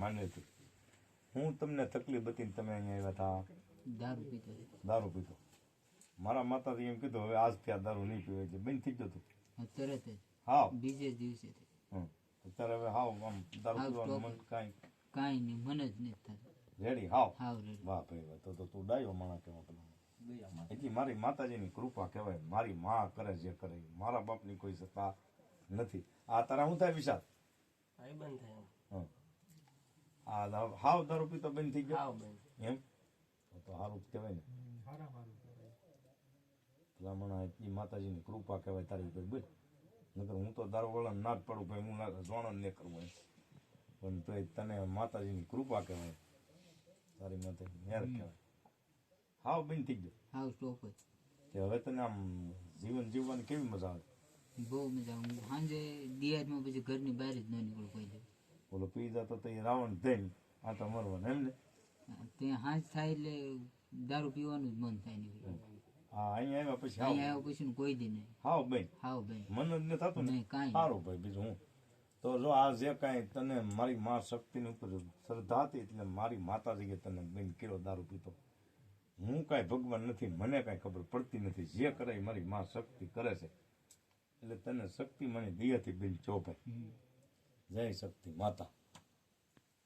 માની લીધું હું તમને તકલીફ હતી તમે અહીંયા આવ્યા હતા દારૂ પીતો દારૂ પીતો મારા માતાજી એમ કીધું હવે આજથી આ દારૂ નહીં પીવે છે બંધ થઈ જતું હા, તરત જ. બીજે દિવસે અત્યારે હવે હાવ આમ દારૂ પીવાનું મન કાંઈ કાંઈ નહીં મને જ નહીં થાય રેડી હાવ. હાવ રેડી. વાહ ભાઈ વાહ. તો તો તું ડાયો માણા કેવો પેલો એટલી મારી માતાજીની કૃપા કહેવાય. મારી માં કરે જે કરે. મારા બાપની કોઈ સત્તા નથી. આ તારા શું થાય વિશાલ? ભાઈ બંધ થાય. હં. હાવ દારૂ પીતો બંધ થઈ ગયો. એમ? તો તો સારું જ કહેવાય ને. ભલામણ એટલી માતાજીની કૃપા કહેવાય તારી ઉપર બોલ. નકર હું તો દારૂ વાળા ના જ પડું ભાઈ હું ના જોણ જ નહીં કરવું એમ. પણ તોય તને માતાજીની કૃપા કહેવાય. તારી માથે મેર કહેવાય. હાવ બંધ થઈ ગયો. હાવ સ્ટોપ કે હવે તને આમ જીવન જીવવાની કેવી મજા આવે? બહુ મજા આવે. હું સાંજે દિયાજમાં પછી ઘરની બહાર જ ન નીકળું કોઈ દી. બોલો પી જતો તો એ રાવણ થઈને આ તો મરવાનું એમ ને? ત્યાં હાંસ થાય એટલે દારૂ પીવાનું જ મન થાય નહીં હા અહીંયા આવ્યા પછી અહીંયા આવ્યા પછી કોઈ દી નહીં. હાવ ભાઈ હાવ ભાઈ મન જ થતું નહીં કાંઈ સારું ભાઈ બીજું હું? તો જો આ જે કાંઈ તને મારી મા શક્તિની ઉપર શ્રદ્ધા હતી એટલે મારી માતાજીએ તને બેન કિલો દારૂ પીતો. હું કાંઈ ભગવાન નથી મને કાંઈ ખબર પડતી નથી. જે કરે મારી મા શક્તિ કરે છે. એટલે તને શક્તિ મને દિયાથી બેન ચો ભાઈ. જય શક્તિ માતા